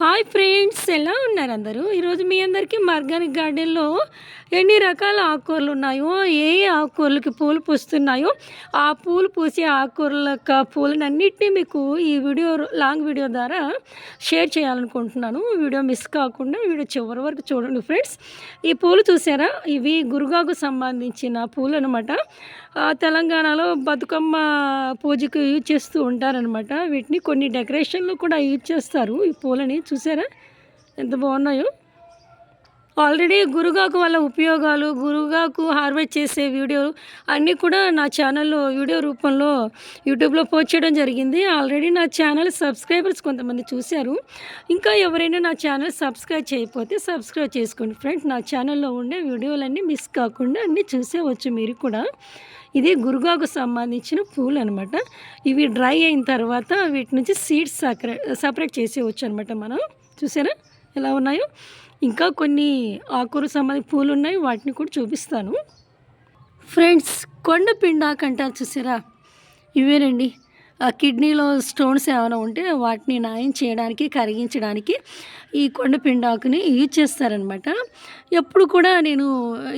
Hi friends ఎలా ఉన్నారు అందరూ? ఈరోజు మీ అందరికీ మార్గానిక్ గార్డెన్లో ఎన్ని రకాల ఆకుకూరలు ఉన్నాయో ఏ ఏ ఆకుకూరలకి పూలు పూస్తున్నాయో ఆ పూలు పూసే ఆకుకూరల యొక్క పూలను మీకు ఈ వీడియో లాంగ్ వీడియో ద్వారా షేర్ చేయాలనుకుంటున్నాను. వీడియో మిస్ కాకుండా వీడియో చివరి వరకు చూడండి ఫ్రెండ్స్. ఈ పూలు చూసారా? ఇవి గురుగాకు సంబంధించిన పూలు అనమాట తెలంగాణలో బతుకమ్మ పూజకు యూజ్ చేస్తూ ఉంటారనమాట. వీటిని కొన్ని డెకరేషన్లు కూడా యూజ్ చేస్తారు ఈ పూలని చూసారా? ఎంత బాగున్నాయో? ఆల్రెడీ గురుగాకు వల్ల ఉపయోగాలు గురుగాకు హార్వెస్ట్ చేసే వీడియో అన్నీ కూడా నా ఛానల్లో వీడియో రూపంలో యూట్యూబ్లో పోస్ట్ చేయడం జరిగింది. ఆల్రెడీ నా ఛానల్ సబ్స్క్రైబర్స్ కొంతమంది చూశారు. ఇంకా ఎవరైనా నా ఛానల్ సబ్స్క్రైబ్ చేయకపోతే సబ్స్క్రైబ్ చేసుకోండి ఫ్రెండ్స్. నా ఛానల్లో ఉండే వీడియోలన్నీ మిస్ కాకుండా అన్నీ చూసేవచ్చు మీరు కూడా. ఇది గురుగాకు సంబంధించిన పూలు అనమాట ఇవి డ్రై అయిన తర్వాత వీటి నుంచి సీడ్స్ సపరేట్ సపరేట్ చేసేవచ్చు అనమాట మనం. చూసారా ఎలా ఉన్నాయో. ఇంకా కొన్ని ఆకురు సంబంధి పూలు ఉన్నాయి వాటిని కూడా చూపిస్తాను. ఫ్రెండ్స్ కొండ పిండాకు అంటారు చూసారా? ఇవేనండి. కిడ్నీలో స్టోన్స్ ఏమైనా ఉంటే వాటిని నయం చేయడానికి కరిగించడానికి ఈ కొండపిండాకుని యూజ్ చేస్తారనమాట. ఎప్పుడు కూడా నేను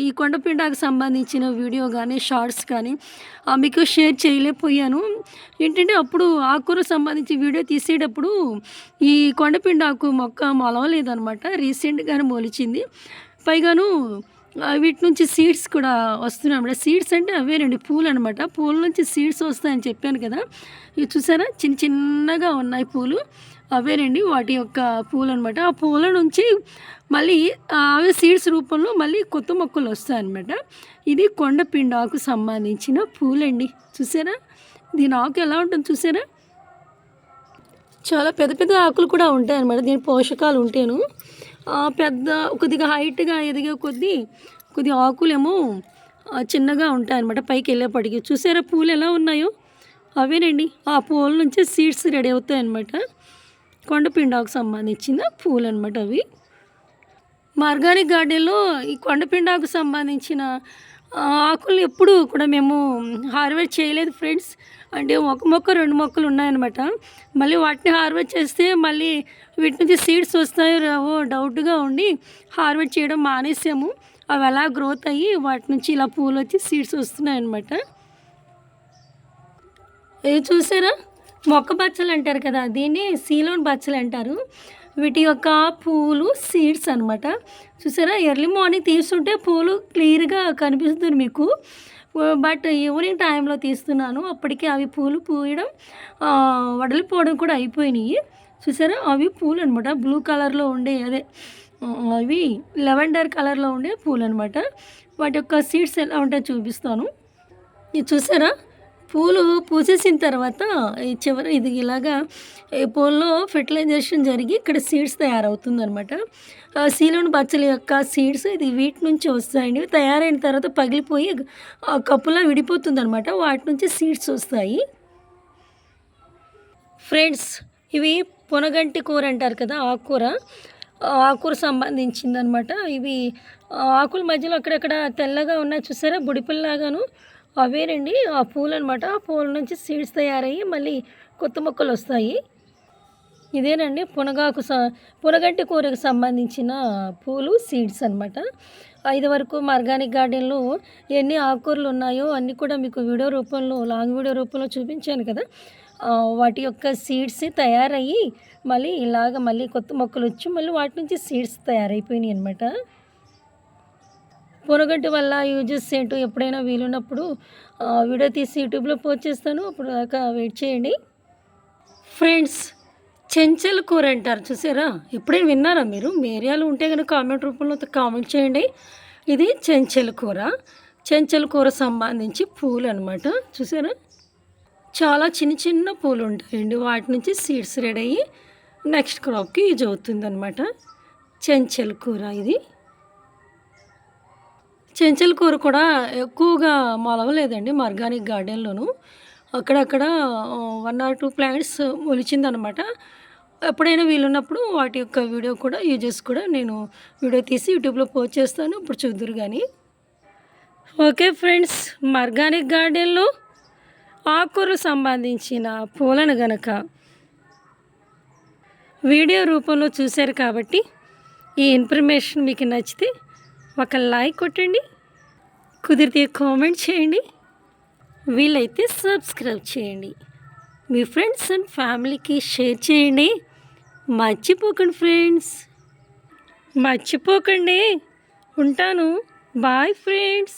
ఈ కొండపిండాకు సంబంధించిన వీడియో కానీ షార్ట్స్ కానీ మీకు షేర్ చేయలేకపోయాను. ఏంటంటే అప్పుడు ఆకుకూర సంబంధించి వీడియో తీసేటప్పుడు ఈ కొండపిండాకు మొక్క మొలవలేదనమాట. రీసెంట్గానే మొలిచింది. పైగాను వీటి నుంచి సీడ్స్ కూడా వస్తున్నాయి అన్నమాట. సీడ్స్ అంటే అవేనండి పూలు అనమాట పూల నుంచి సీడ్స్ వస్తాయని చెప్పాను కదా. ఇవి చూసారా? చిన్న చిన్నగా ఉన్నాయి పూలు. అవేనండి వాటి యొక్క పూలు అనమాట ఆ పూల నుంచి మళ్ళీ అవే సీడ్స్ రూపంలో మళ్ళీ కొత్త మొక్కలు వస్తాయన్నమాట ఇది కొండపిండాకు సంబంధించిన పూలండి. చూసారా? దీని ఆకు ఎలా ఉంటుంది చూసారా? చాలా పెద్ద పెద్ద ఆకులు కూడా ఉంటాయి అన్నమాట. దీని పోషకాలు ఉంటేను. పెద్ద కొద్దిగా హైట్గా ఎదిగే కొద్దీ కొద్దిగా ఆకులేమో చిన్నగా ఉంటాయన్నమాట పైకి వెళ్ళేపటికి చూసారా పూలు ఎలా ఉన్నాయో? అవేనండి. ఆ పూల నుంచే సీడ్స్ రెడీ అవుతాయి అనమాట కొండపిండాకు సంబంధించిన పూలు అనమాట అవి. మార్గానిక్ గార్డెన్లో ఈ కొండపిండాకు సంబంధించిన ఆకులు ఎప్పుడు కూడా మేము హార్వెస్ట్ చేయలేదు ఫ్రెండ్స్. అంటే ఒక మొక్క రెండు మొక్కలు ఉన్నాయన్నమాట. మళ్ళీ వాటిని హార్వెస్ట్ చేస్తే మళ్ళీ వీటి నుంచి సీడ్స్ వస్తాయో రావో డౌట్గా ఉండి హార్వెస్ట్ చేయడం మానేసాము. అవి అలా గ్రోత్ అయ్యి వాటి నుంచి ఇలా పూలు వచ్చి సీడ్స్ వస్తున్నాయి అనమాట చూసారా? మొక్క బచ్చలు అంటారు కదా దీన్ని సీలోన్ బచ్చలు అంటారు వీటి యొక్క పూలు సీడ్స్ అనమాట చూసారా? ఎర్లీ మార్నింగ్ తీస్తుంటే పూలు క్లియర్గా కనిపిస్తుంది మీకు. బట్ ఈవినింగ్ టైంలో తీస్తున్నాను. అప్పటికే అవి పూలు పూయడం వడలిపోవడం కూడా అయిపోయినాయి. చూసారా? అవి పూలు అనమాట బ్లూ కలర్లో ఉండే అదే అవి లెవెండర్ కలర్లో ఉండే పూలు అనమాట వాటి యొక్క సీడ్స్ ఎలా ఉంటాయో చూపిస్తాను. ఇది చూసారా? పూలు పూసేసిన తర్వాత ఈ చివరి ఇది ఇలాగా ఈ పూల్లో ఫెర్టిలైజేషన్ జరిగి ఇక్కడ సీడ్స్ తయారవుతుంది అనమాట సీలోని బచ్చల యొక్క సీడ్స్ ఇది వీటి నుంచి వస్తాయండి. తయారైన తర్వాత పగిలిపోయి కప్పులా విడిపోతుంది అనమాట వాటి నుంచి సీడ్స్ వస్తాయి. ఫ్రెండ్స్ ఇవి పొనగంటి కూర అంటారు కదా ఆకుకూర. ఆకుకూర సంబంధించిందనమాట ఇవి ఆకుల మధ్యలో అక్కడక్కడ తెల్లగా ఉన్నాయి చూసారా? బుడిపిల్లాగాను. అవేనండి ఆ పూలు అనమాట ఆ పూల నుంచి సీడ్స్ తయారయ్యి మళ్ళీ కొత్త మొక్కలు వస్తాయి. ఇదేనండి పునగాకు స పునగంటి కూరకు సంబంధించిన పూలు సీడ్స్ అనమాట ఐదు వరకు మార్గానిక్ గార్డెన్లో ఎన్ని ఆకుకూరలు ఉన్నాయో అన్నీ కూడా మీకు వీడియో రూపంలో లాంగ్ వీడియో రూపంలో చూపించాను కదా. వాటి యొక్క సీడ్స్ తయారయ్యి మళ్ళీ ఇలాగ మళ్ళీ కొత్త మొక్కలు వచ్చి మళ్ళీ వాటి నుంచి సీడ్స్ తయారైపోయినాయి అనమాట పొనగంటి వల్ల యూజెస్ ఏంటో ఎప్పుడైనా వీలున్నప్పుడు వీడియో తీసి యూట్యూబ్లో పోస్ట్ చేస్తాను. అప్పుడు దాకా వెయిట్ చేయండి. ఫ్రెండ్స్ చెంచల్ కూర అంటారు చూసారా? ఎప్పుడైనా విన్నారా మీరు? మీ ఏరియాలో ఉంటే కనుక కామెంట్ రూపంలో కామెంట్ చేయండి. ఇది చెంచల్ కూర. చెంచల్ కూర సంబంధించి పూలు అనమాట చూసారా? చాలా చిన్న చిన్న పూలు ఉంటాయండి. వాటి నుంచి సీడ్స్ రెడీ అయ్యి నెక్స్ట్ క్రాప్కి యూజ్ అవుతుంది అనమాట చెంచల్ కూర ఇది. చెంచల్ కూర కూడా ఎక్కువగా మొలవలేదండి మార్గానిక్ గార్డెన్లోను. అక్కడక్కడ వన్ ఆర్ టూ ప్లాంట్స్ మొలిచిందనమాట. ఎప్పుడైనా వీలున్నప్పుడు వాటి యొక్క వీడియో కూడా యూజెస్ కూడా నేను వీడియో తీసి యూట్యూబ్లో పోస్ట్ చేస్తాను ఇప్పుడు చూద్దరు కానీ ఓకే ఫ్రెండ్స్ మార్గానిక్ గార్డెన్లో ఆకుకూరలు సంబంధించిన పూలను గనక వీడియో రూపంలో చూశారు కాబట్టి ఈ ఇన్ఫర్మేషన్ మీకు నచ్చితే ఒక లైక్ కొట్టండి కుదిరితే కామెంట్ చేయండి వీలైతే సబ్స్క్రైబ్ చేయండి. మీ ఫ్రెండ్స్ అండ్ ఫ్యామిలీకి షేర్ చేయండి. మర్చిపోకండి ఫ్రెండ్స్. మర్చిపోకండి. ఉంటాను. Bye friends.